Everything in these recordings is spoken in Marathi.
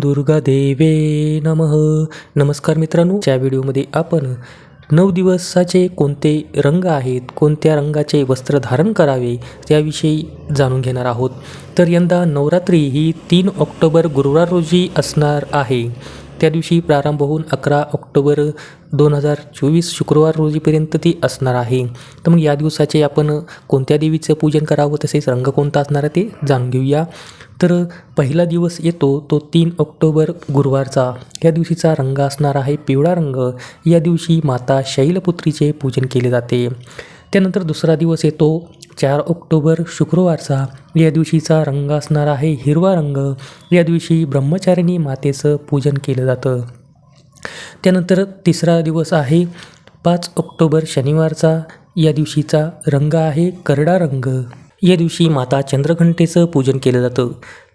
दुर्गा देवे नमः. नमस्कार मित्रांनो या व्हिडिओमध्ये आपण नऊ दिवसाचे कोणते रंग आहेत कोणत्या रंगाचे वस्त्र धारण करावे त्याविषयी जाणून घेणार आहोत. तर यंदा नवरात्री ही तीन ऑक्टोबर गुरुवार रोजी असणार आहे. त्या दिवशी प्रारंभ होऊन अकरा ऑक्टोबर दोन हजार चोवीस शुक्रवार रोजीपर्यंत ती असणार आहे. तर मग या दिवसाचे आपण कोणत्या देवीचं पूजन करावं तसेच रंग कोणता असणार आहे ते जाणून घेऊया. तर पहिला दिवस येतो तो तीन ऑक्टोबर गुरुवारचा. या दिवशीचा रंग असणार आहे पिवळा रंग. या दिवशी माता शैलपुत्रीचे पूजन केले जाते. त्यानंतर दुसरा दिवस येतो चार ऑक्टोबर शुक्रवारचा. या दिवशीचा रंग असणार आहे हिरवा रंग. या दिवशी ब्रह्मचारिणी मातेचं पूजन केलं जातं. त्यानंतर तिसरा दिवस आहे पाच ऑक्टोबर शनिवारचा. या दिवशीचा रंग आहे करडा रंग. या दिवशी माता चंद्रघंटेचं पूजन केलं जातं.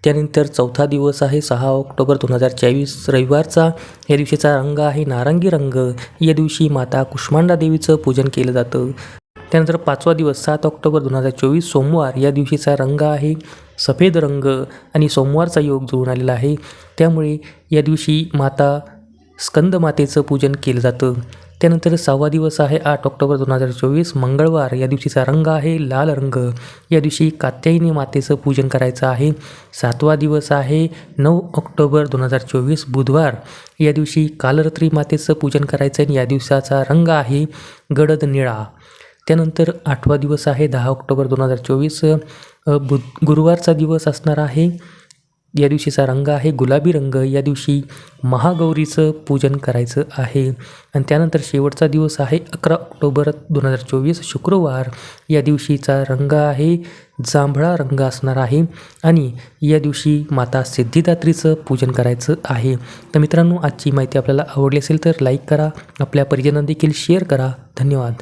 त्यानंतर चौथा दिवस आहे सहा ऑक्टोबर दोन हजार चोवीस रविवारचा. या दिवशीचा रंग आहे नारंगी रंग. या दिवशी माता कुष्मांडा देवीचं पूजन केलं जातं. त्यानंतर पाचवा दिवस सात ऑक्टोबर दोन हजार चोवीस सोमवार. या दिवशीचा रंग आहे सफेद रंग आणि सोमवारचा योग जुळून आलेला आहे. त्यामुळे या दिवशी माता स्कंदमातेचं पूजन केलं जातं. त्यानंतर सहावा दिवस आहे आठ ऑक्टोबर दोन हजार चोवीस मंगळवार. या दिवशीचा रंग आहे लाल रंग. या दिवशी कात्यायनी मातेचं पूजन करायचं आहे. सातवा दिवस आहे नऊ ऑक्टोबर दोन हजार चोवीस बुधवार. या दिवशी कालरात्री मातेचं पूजन करायचं आणि या दिवसाचा रंग आहे गडद निळा. त्यानंतर आठवा दिवस आहे दहा ऑक्टोबर दोन हजार चोवीस. बुध गुरुवारचा दिवस असणार आहे. या दिवशीचा रंग आहे गुलाबी रंग. या दिवशी महागौरीचं पूजन करायचं आहे. आणि त्यानंतर शेवटचा दिवस आहे अकरा ऑक्टोबर दोन हजार चोवीस शुक्रवार. या दिवशीचा रंग आहे जांभळा रंग असणार आहे. आणि या दिवशी माता सिद्धिदात्रीचं पूजन करायचं आहे. तर मित्रांनो आजची माहिती आपल्याला आवडली असेल तर लाईक करा. आपल्या परिजनांदेखील शेअर करा. धन्यवाद.